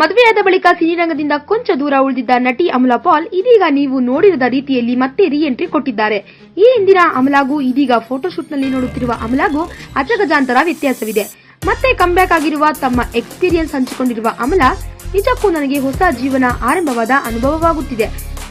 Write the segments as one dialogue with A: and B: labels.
A: ಮದುವೆಯಾದ ಬಳಿಕ ಸಿನಿರಂಗದಿಂದ ಕೊಂಚ ದೂರ ಉಳಿದಿದ್ದ ನಟಿ ಅಮಲಾ ಪಾಲ್ ಇದೀಗ ನೀವು ನೋಡಿರದ ರೀತಿಯಲ್ಲಿ ಮತ್ತೆ ರೀಎಂಟ್ರಿ ಕೊಟ್ಟಿದ್ದಾರೆ. ಈ ಹಿಂದಿನ ಅಮಲಾಗೂ ಇದೀಗ ಫೋಟೋಶೂಟ್ನಲ್ಲಿ ನೋಡುತ್ತಿರುವ ಅಮಲಾಗೂ ಅಜಗಜಾಂತರ ವ್ಯತ್ಯಾಸವಿದೆ. ಮತ್ತೆ ಕಂಬ್ಯಾಕ್ ಆಗಿರುವ ತಮ್ಮ ಎಕ್ಸ್ಪೀರಿಯನ್ಸ್ ಹಂಚಿಕೊಂಡಿರುವ ಅಮಲಾ, ನಿಜಕ್ಕೂ ನನಗೆ ಹೊಸ ಜೀವನ ಆರಂಭವಾದ ಅನುಭವವಾಗುತ್ತಿದೆ.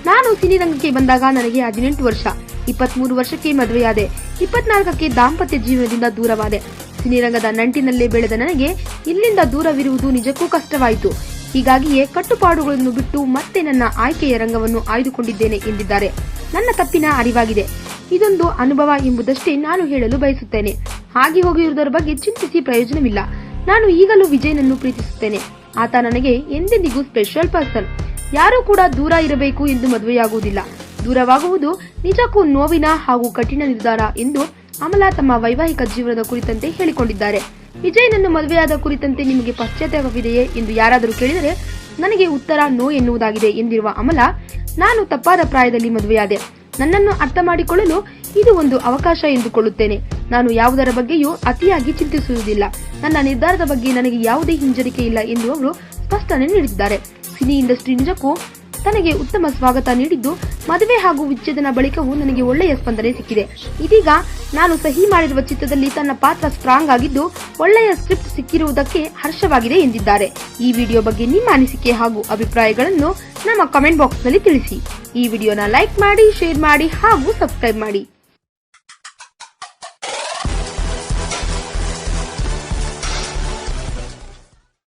A: ನಾನು ಸಿನಿರಂಗಕ್ಕೆ ಬಂದಾಗ ನನಗೆ ಹದಿನೆಂಟು ವರ್ಷ, ಇಪ್ಪತ್ಮೂರು ವರ್ಷಕ್ಕೆ ಮದುವೆಯಾದೆ, ಇಪ್ಪತ್ನಾಲ್ಕಕ್ಕೆ ದಾಂಪತ್ಯ ಜೀವನದಿಂದ ದೂರವಾದೆ. ಸಿನಿರಂಗದ ನಂಟಿನಲ್ಲೇ ಬೆಳೆದ ನನಗೆ ಇಲ್ಲಿಂದ ದೂರವಿರುವುದು ನಿಜಕ್ಕೂ ಕಷ್ಟವಾಯಿತು. ಹೀಗಾಗಿಯೇ ಕಟ್ಟುಪಾಡುಗಳನ್ನು ಬಿಟ್ಟು ಮತ್ತೆ ನನ್ನ ಆಯ್ಕೆಯ ರಂಗವನ್ನು ಆಯ್ದುಕೊಂಡಿದ್ದೇನೆ ಎಂದಿದ್ದಾರೆ. ನನ್ನ ತಪ್ಪಿನ ಅರಿವಾಗಿದೆ. ಇದೊಂದು ಅನುಭವ ಎಂಬುದಷ್ಟೇ ನಾನು ಹೇಳಲು ಬಯಸುತ್ತೇನೆ. ಹಾಗೆ ಹೋಗಿರುವುದರ ಬಗ್ಗೆ ಚಿಂತಿಸಿ ಪ್ರಯೋಜನವಿಲ್ಲ. ನಾನು ಈಗಲೂ ವಿಜಯನನ್ನು ಪ್ರೀತಿಸುತ್ತೇನೆ. ಆತ ನನಗೆ ಎಂದೆಂದಿಗೂ ಸ್ಪೆಷಲ್ ಪರ್ಸನ್. ಯಾರೂ ಕೂಡ ದೂರ ಇರಬೇಕು ಎಂದು ಮದುವೆಯಾಗುವುದಿಲ್ಲ. ದೂರವಾಗುವುದು ನಿಜಕ್ಕೂ ನೋವಿನ ಹಾಗೂ ಕಠಿಣ ನಿರ್ಧಾರ ಎಂದು ಅಮಲಾ ತಮ್ಮ ವೈವಾಹಿಕ ಜೀವನದ ಕುರಿತಂತೆ ಹೇಳಿಕೊಂಡಿದ್ದಾರೆ. ವಿಜಯ್ನನ್ನು ಮದುವೆಯಾದ ಕುರಿತಂತೆ ನಿಮಗೆ ಪಶ್ಚಾತ್ತಾಪವಿದೆಯೇ ಎಂದು ಯಾರಾದರೂ ಕೇಳಿದರೆ ನನಗೆ ಉತ್ತರ ನೋ ಎನ್ನುವುದಾಗಿದೆ ಎಂದಿರುವ ಅಮಲಾ, ನಾನು ತಪ್ಪಾದ ಪ್ರಾಯದಲ್ಲಿ ಮದುವೆಯಾದೆ. ನನ್ನನ್ನು ಅರ್ಥ ಮಾಡಿಕೊಳ್ಳಲು ಇದು ಒಂದು ಅವಕಾಶ ಎಂದುಕೊಳ್ಳುತ್ತೇನೆ. ನಾನು ಯಾವುದರ ಬಗ್ಗೆಯೂ ಅತಿಯಾಗಿ ಚಿಂತಿಸುವುದಿಲ್ಲ. ನನ್ನ ನಿರ್ಧಾರದ ಬಗ್ಗೆ ನನಗೆ ಯಾವುದೇ ಹಿಂಜರಿಕೆ ಇಲ್ಲ ಎಂದು ಅವರು ಸ್ಪಷ್ಟನೆ ನೀಡಿದ್ದಾರೆ. ಸಿನಿ ಇಂಡಸ್ಟ್ರಿ ನಿಜಕ್ಕೂ ತನಗೆ ಉತ್ತಮ ಸ್ವಾಗತ ನೀಡಿದ್ದು, ಮದುವೆ ಹಾಗೂ ವಿಚ್ಛೇದನ ಬಳಿಕವೂ ನನಗೆ ಒಳ್ಳೆಯ ಸ್ಪಂದನೆ ಸಿಕ್ಕಿದೆ. ಇದೀಗ ನಾನು ಸಹಿ ಮಾಡಿರುವ ಚಿತ್ರದಲ್ಲಿ ತನ್ನ ಪಾತ್ರ ಸ್ಟ್ರಾಂಗ್ ಆಗಿದ್ದು, ಒಳ್ಳೆಯ ಸ್ಕ್ರಿಪ್ಟ್ ಸಿಕ್ಕಿರುವುದಕ್ಕೆ ಹರ್ಷವಾಗಿದೆ ಎಂದಿದ್ದಾರೆ. ಈ ವಿಡಿಯೋ ಬಗ್ಗೆ ನಿಮ್ಮ ಅನಿಸಿಕೆ ಹಾಗೂ ಅಭಿಪ್ರಾಯಗಳನ್ನು ನಮ್ಮ ಕಮೆಂಟ್ ಬಾಕ್ಸ್ನಲ್ಲಿ ತಿಳಿಸಿ. ಈ ವಿಡಿಯೋನ ಲೈಕ್ ಮಾಡಿ ಶೇರ್ ಮಾಡಿ ಹಾಗೂ ಸಬ್ಸ್ಕ್ರೈಬ್ ಮಾಡಿ.